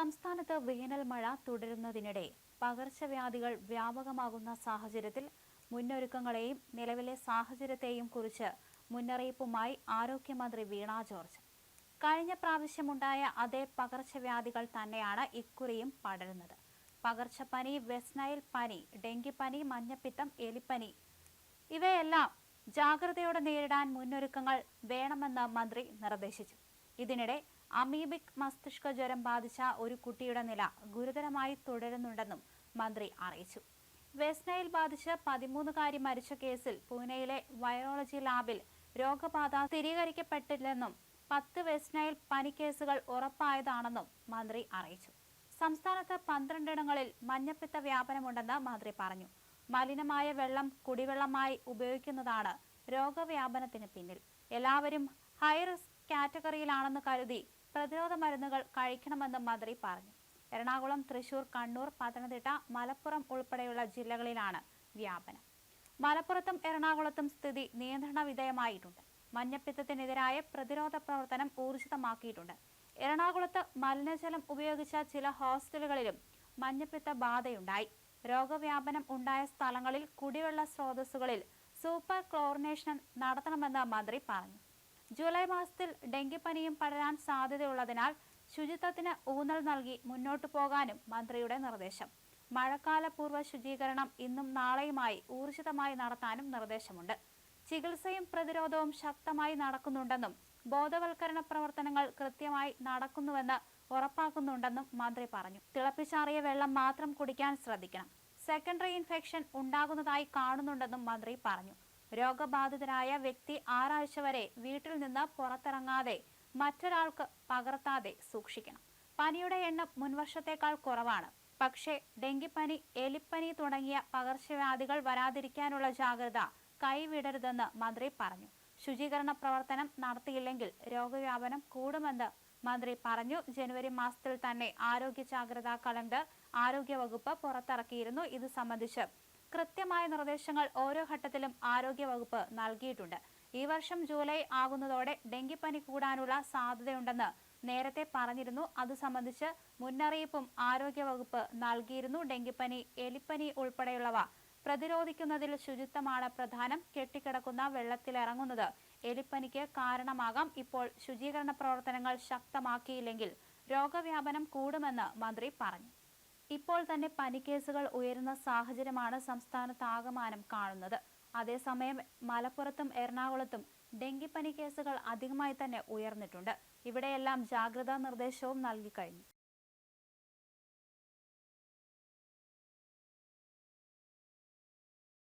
സംസ്ഥാനത്ത് വേനൽ മഴ തുടരുന്നതിനിടെ പകർച്ചവ്യാധികൾ വ്യാപകമാകുന്ന സാഹചര്യത്തിൽ മുന്നൊരുക്കങ്ങളെയും നിലവിലെ സാഹചര്യത്തെയും കുറിച്ച് മുന്നറിയിപ്പുമായി ആരോഗ്യമന്ത്രി വീണ ജോർജ്. കഴിഞ്ഞ പ്രാവശ്യമുണ്ടായ അതേ പകർച്ചവ്യാധികൾ തന്നെയാണ് ഇക്കുറിയും പടരുന്നത്. പകർച്ചപ്പനി വെസ്നൈൽ നൈൽ പനി ഡെങ്കിപ്പനി മഞ്ഞപ്പിത്തം എലിപ്പനി ഇവയെല്ലാം ജാഗ്രതയോടെ നേരിടാൻ മുന്നൊരുക്കങ്ങൾ വേണമെന്ന് മന്ത്രി നിർദ്ദേശിച്ചു. ഇതിനിടെ അമീബിക് മസ്തിഷ്ക ജ്വരം ബാധിച്ച ഒരു കുട്ടിയുടെ നില ഗുരുതരമായി തുടരുന്നുണ്ടെന്നും മന്ത്രി അറിയിച്ചു. വെസ്നയിൽ ബാധിച്ച് പതിമൂന്നുകാരി മരിച്ച കേസിൽ പൂനെയിലെ വൈറോളജി ലാബിൽ രോഗബാധ സ്ഥിരീകരിക്കപ്പെട്ടില്ലെന്നും പത്ത് വെസ്നയിൽ പനിക്കേസുകൾ പനി കേസുകൾ ഉറപ്പായതാണെന്നും മന്ത്രി അറിയിച്ചു. സംസ്ഥാനത്ത് പന്ത്രണ്ടിടങ്ങളിൽ മഞ്ഞപ്പിത്ത വ്യാപനമുണ്ടെന്ന് മന്ത്രി പറഞ്ഞു. മലിനമായ വെള്ളം കുടിവെള്ളമായി ഉപയോഗിക്കുന്നതാണ് രോഗവ്യാപനത്തിന് പിന്നിൽ. എല്ലാവരും ഹൈ റിസ്ക് കാറ്റഗറിയിലാണെന്ന് കരുതി പ്രതിരോധ മരുന്നുകൾ കഴിക്കണമെന്ന് മന്ത്രി പറഞ്ഞു. എറണാകുളം തൃശൂർ കണ്ണൂർ പത്തനംതിട്ട മലപ്പുറം ഉൾപ്പെടെയുള്ള ജില്ലകളിലാണ് വ്യാപനം. മലപ്പുറത്തും എറണാകുളത്തും സ്ഥിതി നിയന്ത്രണ വിധേയമായിട്ടുണ്ട്. മഞ്ഞപ്പിത്തത്തിനെതിരായ പ്രതിരോധ പ്രവർത്തനം ഊർജിതമാക്കിയിട്ടുണ്ട്. എറണാകുളത്ത് മലിനജലം ഉപയോഗിച്ച ചില ഹോസ്റ്റലുകളിലും മഞ്ഞപ്പിത്ത ബാധയുണ്ടായി. രോഗവ്യാപനം ഉണ്ടായ സ്ഥലങ്ങളിൽ കുടിവെള്ള സ്രോതസ്സുകളിൽ സൂപ്പർ ക്ലോറിനേഷൻ നടത്തണമെന്ന് മന്ത്രി പറഞ്ഞു. ജൂലൈ മാസത്തിൽ ഡെങ്കിപ്പനിയും പടരാൻ സാധ്യതയുള്ളതിനാൽ ശുചിത്വത്തിന് ഊന്നൽ നൽകി മുന്നോട്ടു പോകാനും മന്ത്രിയുടെ നിർദ്ദേശം. മഴക്കാല പൂർവ ശുചീകരണം ഇന്നും നാളെയുമായി ഊർജിതമായി നടത്താനും നിർദ്ദേശമുണ്ട്. ചികിത്സയും പ്രതിരോധവും ശക്തമായി നടക്കുന്നുണ്ടെന്നും ബോധവൽക്കരണ പ്രവർത്തനങ്ങൾ കൃത്യമായി നടക്കുന്നുവെന്ന് ഉറപ്പാക്കുന്നുണ്ടെന്നും മന്ത്രി പറഞ്ഞു. തിളപ്പിച്ചാറിയ വെള്ളം മാത്രം കുടിക്കാൻ ശ്രദ്ധിക്കണം. സെക്കൻഡറി ഇൻഫെക്ഷൻ ഉണ്ടാകുന്നതായി കാണുന്നുണ്ടെന്നും മന്ത്രി പറഞ്ഞു. രോഗബാധിതരായ വ്യക്തി ആറാഴ്ച വരെ വീട്ടിൽ നിന്ന് പുറത്തിറങ്ങാതെ മറ്റൊരാൾക്ക് പകർത്താതെ സൂക്ഷിക്കണം. പനിയുടെ എണ്ണം മുൻവർഷത്തേക്കാൾ കുറവാണ്. പക്ഷേ ഡെങ്കിപ്പനി എലിപ്പനി തുടങ്ങിയ പകർച്ചവ്യാധികൾ വരാതിരിക്കാനുള്ള ജാഗ്രത കൈവിടരുതെന്ന് മന്ത്രി പറഞ്ഞു. ശുചീകരണ പ്രവർത്തനം നടത്തിയില്ലെങ്കിൽ രോഗവ്യാപനം കൂടുമെന്ന് മന്ത്രി പറഞ്ഞു. ജനുവരി മാസത്തിൽ തന്നെ ആരോഗ്യ ജാഗ്രതാ കലണ്ടർ ആരോഗ്യവകുപ്പ് പുറത്തിറക്കിയിരുന്നു. ഇത് സംബന്ധിച്ച് കൃത്യമായ നിർദ്ദേശങ്ങൾ ഓരോ ഘട്ടത്തിലും ആരോഗ്യവകുപ്പ് നൽകിയിട്ടുണ്ട്. ഈ വർഷം ജൂലൈ ആകുന്നതോടെ ഡെങ്കിപ്പനി കൂടാനുള്ള സാധ്യതയുണ്ടെന്ന് നേരത്തെ പറഞ്ഞിരുന്നു. അത് സംബന്ധിച്ച് മുന്നറിയിപ്പും ആരോഗ്യവകുപ്പ് നൽകിയിരുന്നു. ഡെങ്കിപ്പനി എലിപ്പനി ഉൾപ്പെടെയുള്ളവ പ്രതിരോധിക്കുന്നതിൽ ശുചിത്വമാണ് പ്രധാനം. കെട്ടിക്കിടക്കുന്ന വെള്ളത്തിലിറങ്ങുന്നത് എലിപ്പനിക്ക് കാരണമാകാം. ഇപ്പോൾ ശുചീകരണ പ്രവർത്തനങ്ങൾ ശക്തമാക്കിയില്ലെങ്കിൽ രോഗവ്യാപനം കൂടുമെന്ന് മന്ത്രി പറഞ്ഞു. ഇപ്പോൾ തന്നെ പനിക്കേസുകൾ ഉയരുന്ന സാഹചര്യമാണ് സംസ്ഥാനത്ത് ആകമാനം കാണുന്നത്. അതേസമയം മലപ്പുറത്തും എറണാകുളത്തും ഡെങ്കിപ്പനി കേസുകൾ അധികമായി തന്നെ ഉയർന്നിട്ടുണ്ട്. ഇവിടെയെല്ലാം ജാഗ്രതാ നിർദ്ദേശവും നൽകി കഴിഞ്ഞു